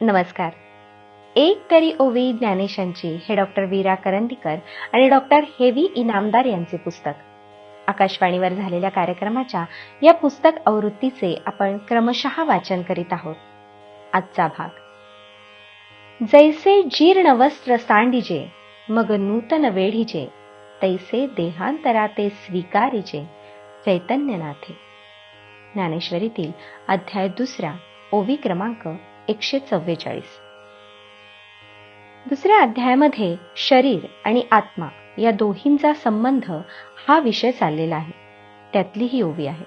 नमस्कार. एक तरी ओवी ज्ञानेशांची हे डॉक्टर वीरा करंदीकर आणि डॉक्टर हेवी इनामदार यांचे पुस्तक. आकाशवाणीवर झालेल्या कार्यक्रमाच्या या पुस्तक आवृत्तीचे आपण क्रमशः वाचन करीत आहोत. आजचा भाग. जैसे जीर्ण वस्त्र सांडिजे मग नूतन वेढीजे तैसे देहांतराते स्वीकारिजे चैतन्यनाथे. ज्ञानेश्वरीतील अध्याय दुसरा ओवी क्रमांक एकशे चव्वेचाळीस. दुसऱ्या अध्यायामध्ये शरीर आणि आत्मा या दोहींचा संबंध हा विषय चाललेला आहे. त्यातली ही ओवी आहे.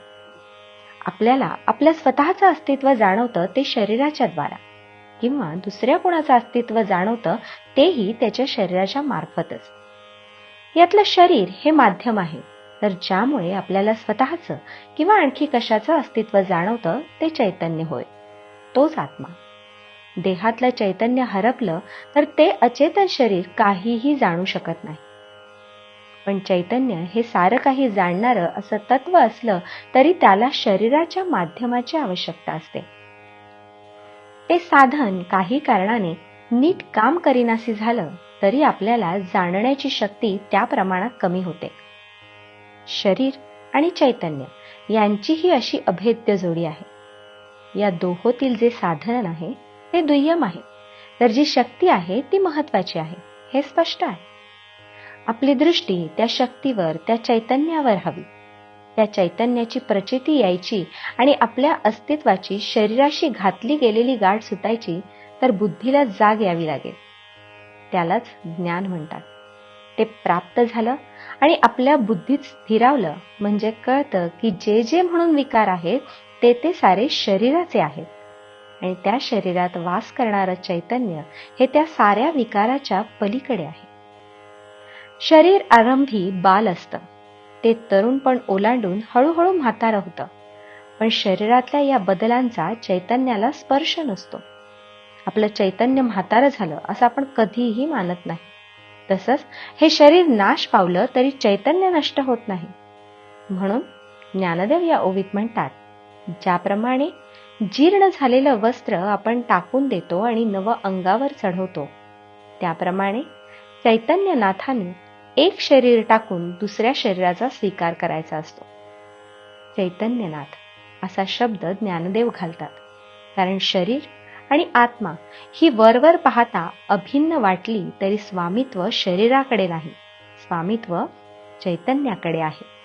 आपल्याला आपल्या स्वतःचं अस्तित्व जाणवतं ते शरीराच्या द्वारा किंवा दुसऱ्या कोणाचं अस्तित्व जाणवतं तेही त्याच्या शरीराच्या मार्फतच. यातलं शरीर हे माध्यम आहे तर ज्यामुळे आपल्याला स्वतःचं किंवा आणखी कशाचं अस्तित्व जाणवतं ते चैतन्य होय. तोच आत्मा. देहातलं चैतन्य हरपलं तर ते अचेतन शरीर काहीही जाणू शकत नाही. पण चैतन्य हे सारं काही जाणणारं असं तत्व असलं तरी त्याला शरीराच्या माध्यमाची आवश्यकता असते. ते साधन काही कारणाने नीट काम करीनासी झालं तरी आपल्याला जाणण्याची शक्ती त्या प्रमाणात कमी होते. शरीर आणि चैतन्य यांची ही अशी अभेद्य जोडी आहे. या दोहोतील जे साधन आहे ते दुय्यम आहे. तर जी शक्ती आहे ती महत्वाची आहे. हे स्पष्ट आहे. आपली दृष्टी त्या शक्तीवर त्या चैतन्यावर हवी. त्या चैतन्याची प्रचिती यायची आणि आपल्या अस्तित्वाची शरीराशी घातली गेलेली गाठ सुटायची तर बुद्धीला जाग यावी लागेल. त्यालाच ज्ञान म्हणतात. ते प्राप्त झालं आणि आपल्या बुद्धीत स्थिरावलं म्हणजे कळतं की जे जे म्हणून विकार आहेत ते ते सारे शरीराचे आहेत. आणि त्या शरीरात वास करणारं चैतन्य हे त्या साऱ्या विकाराच्या पलीकडे आहे. शरीर आरंभी बाल असतं. ते तरुण पण ओलांडून हळूहळू म्हातारं होतं. पण शरीरातल्या या बदलांचा चैतन्याला स्पर्श नसतो. आपलं चैतन्य म्हातारं झालं असं आपण कधीही मानत नाही. तसंच हे शरीर नाश पावलं तरी चैतन्य नष्ट होत नाही. म्हणून ज्ञानदेव या ओवीत म्हणतात ज्याप्रमाणे जीर्ण झालेलं वस्त्र आपण टाकून देतो आणि नवं अंगावर चढवतो. त्याप्रमाणे चैतन्यनाथाने एक शरीर टाकून दुसऱ्या शरीराचा स्वीकार करायचा असतो. चैतन्यनाथ असा शब्द ज्ञानदेव घालतात. कारण शरीर आणि आत्मा ही वरवर पाहता अभिन्न वाटली तरी स्वामित्व शरीराकडे नाही. स्वामित्व चैतन्याकडे आहे.